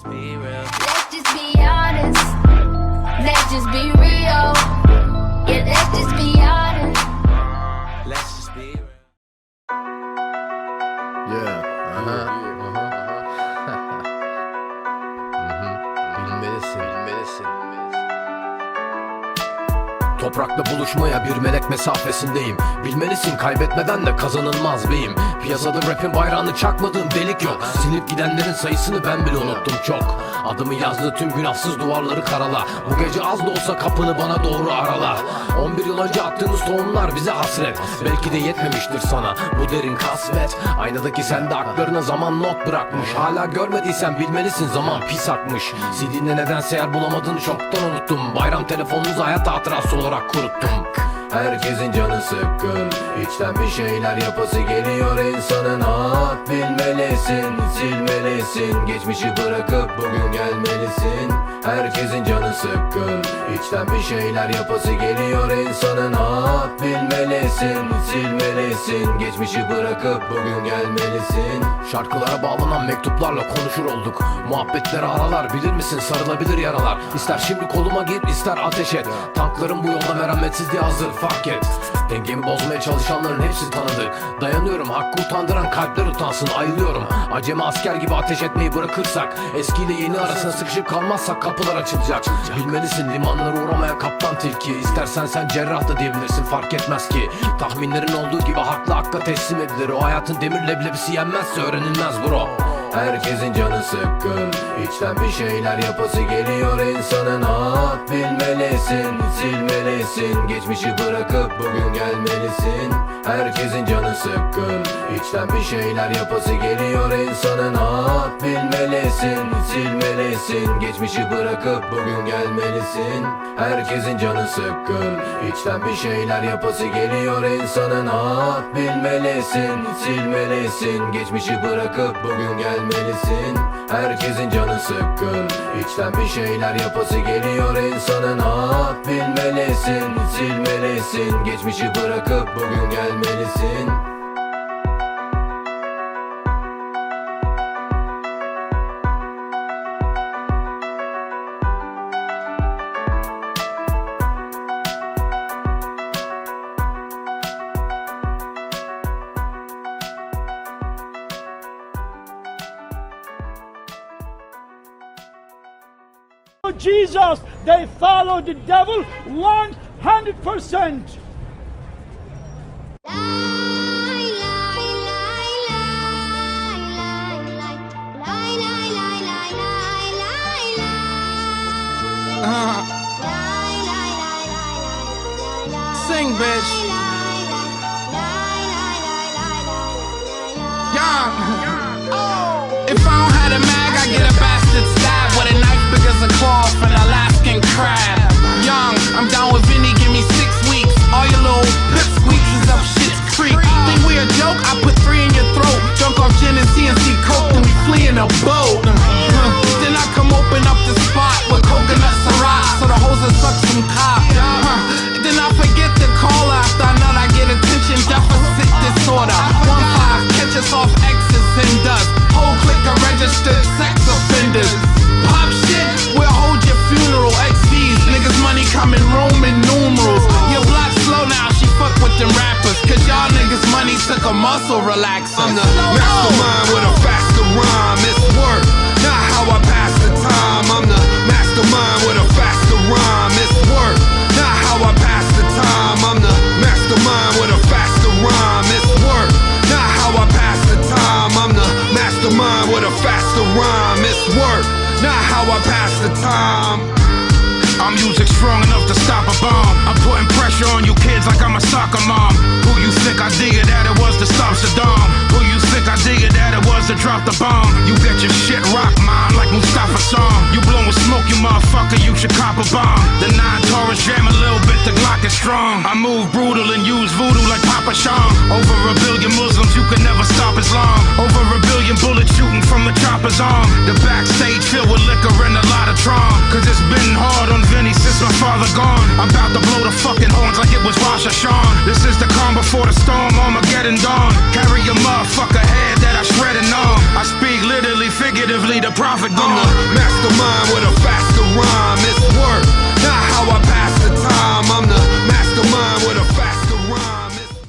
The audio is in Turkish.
Spirit Toprakla buluşmaya bir melek mesafesindeyim. Bilmelisin kaybetmeden de kazanılmaz beyim. Piyasada rapin bayrağını çakmadığım delik yok. Silip gidenlerin sayısını ben bile unuttum çok. Adımı yazdı tüm günahsız duvarları karala. Bu gece az da olsa kapını bana doğru arala. 11 yıl önce attığımız tohumlar bize hasret. Belki de yetmemiştir sana bu derin kasvet. Aynadaki sende aklarına zaman not bırakmış. Hala görmediysen bilmelisin zaman pis akmış. CD'nde nedense yer bulamadığını çoktan unuttum. Bayram telefonunuzu hayat hatırası olarak kuruttum. Herkesin canı sıkkın. İçten bir şeyler yapası geliyor insanın ah Bilmelisin, silmelisin. Geçmişi bırakıp bugün gelmelisin. Herkesin canı sıkkın. İçten bir şeyler yapası geliyor insanın ah Bilmelisin, silmelisin Geçmişi bırakıp bugün gelmelisin. Şarkılara bağlanan mektuplarla konuşur olduk. Muhabbetleri aralar bilir misin? Sarılabilir yaralar. İster şimdi koluma gir ister ateş et. Tankların bu yolda merhametsizliğe hazır fark et. Dengemi bozmaya çalışanların hepsi tanıdık. Dayanıyorum hakkı utandıran kalpler utansın ayılıyorum. Acemi asker gibi ateş etmeyi bırakırsak Eskiyle yeni arasına sıkışıp kalmazsak kapılar açılacak. Bilmelisin limanlara uğramaya kaptan tilki. İstersen sen cerrah da diyebilirsin fark etmez ki. Tahminlerin olduğu gibi haklı hakka teslim edilir. O hayatın demir leblebisi yenmezse öğrenilmez bro. Herkesin canı sıkkın. İçten bir şeyler yapası geliyor insanın ah Bilmelisin, silmelisin. Geçmişi bırakıp bugün gelmelisin. Herkesin canı sıkkın İçten bir şeyler yapası geliyor insanın ah Bilmelisin, silmelisin. Geçmişi bırakıp bugün gelmelisin. Herkesin canı sıkkın. İçten bir şeyler yapası geliyor insanın ah Bilmelisin, silmelisin. Geçmişi bırakıp bugün gelmelisin. Herkesin canı sıkkın. İçten bir şeyler yapası geliyor insanın ah Bilmelisin, silmelisin. Geçmişi bırakıp bugün gelmelisin Jesus, they follow the devil 100%. Sing, bitch. Young. Of sex offenders. Pop shit, we'll hold your funeral. XVs, niggas money coming Roman numerals. Your block slow now, she fuck with them rappers. Cause y'all niggas money took a muscle relaxer. I'm the mastermind with a I pass the time. I'm music strong enough to stop a bomb. I'm putting pressure on you kids like I'm a soccer mom. Who you think I dig it that it was to stop Saddam? Who you think I dig it that it was to drop the bomb? You get your shit rocked, mom, like Mustafa song. You blowing smoke, you motherfucker, you should cop a bomb. The nine Taurus jam a little bit, the Glock is strong. I move brutal and use voodoo like Papa Sham. Over a billion Muslims, gone. I'm about to blow the fucking horns like it was Rosh Hashan. This is the calm before the storm, Armageddon dawn. Carry your motherfucker head that I shredded on. I speak literally, figuratively, the prophet gone. I'm uh. the mastermind with a faster rhyme. It's work, not how I pass the time. I'm the